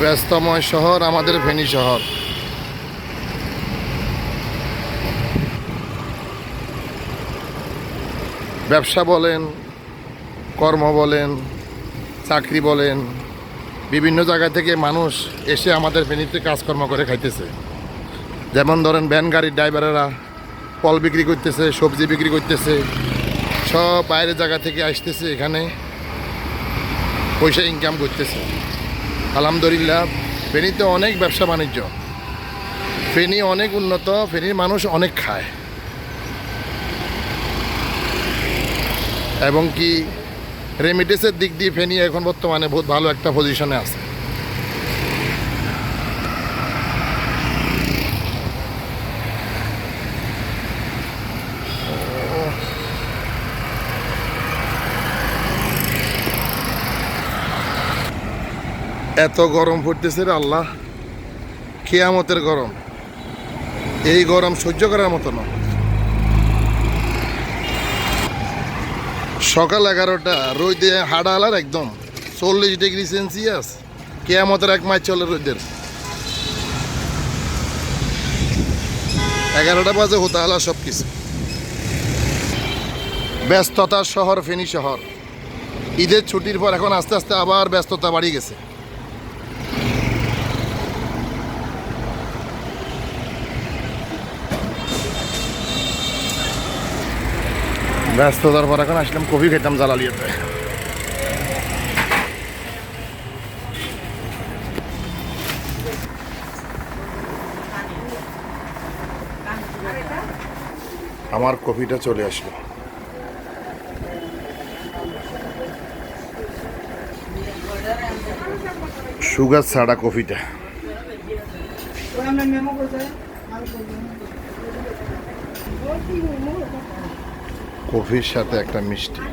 ব্যস্তময় শহর, আমাদের ফেনী শহর। ব্যবসা বলেন, কর্ম বলেন, চাকরি বলেন, বিভিন্ন জায়গা থেকে মানুষ এসে আমাদের ফেনীতে কাজকর্ম করে খাইতেছে। যেমন ধরেন, ভ্যান গাড়ির ড্রাইভারেরা ফল বিক্রি করতেছে, সবজি বিক্রি করতেছে, সব বাইরের জায়গা থেকে আসতেছে, এখানে পয়সা ইনকাম করতেছে। আলহামদুলিল্লাহ, ফেনীতে অনেক ব্যবসা বাণিজ্য। ফেনী অনেক উন্নত, ফেনীর মানুষ অনেক খায়। এবং কি রেমিটেসের দিক দিয়ে ফেনী এখন বর্তমানে বহুত ভালো একটা পজিশনে আছে। এত গরম পড়তেছে রে আল্লাহ। কেয়ামতের গরম। এই গরম সহ্য করার মতো না। সকাল এগারোটা, রোদে হাডা আলার একদম। চল্লিশ ডিগ্রি সেলসিয়াস। কেয়ামতের এক মাস চলে রোদের। এগারোটা বাজে হতে আলা সব কিছু ব্যস্ততার শহর ফেনী শহর। ঈদের ছুটির পর এখন আস্তে আস্তে আবার ব্যস্ততা বাড়ি গেছে। ব্যস্ততার পর এখন আসলাম কফি খেতাম জালালিয়াতে আমার কফিটা চলে আসলো। সুগার ছাড়া কফিটা। কফির সাথে একটা মিষ্টি।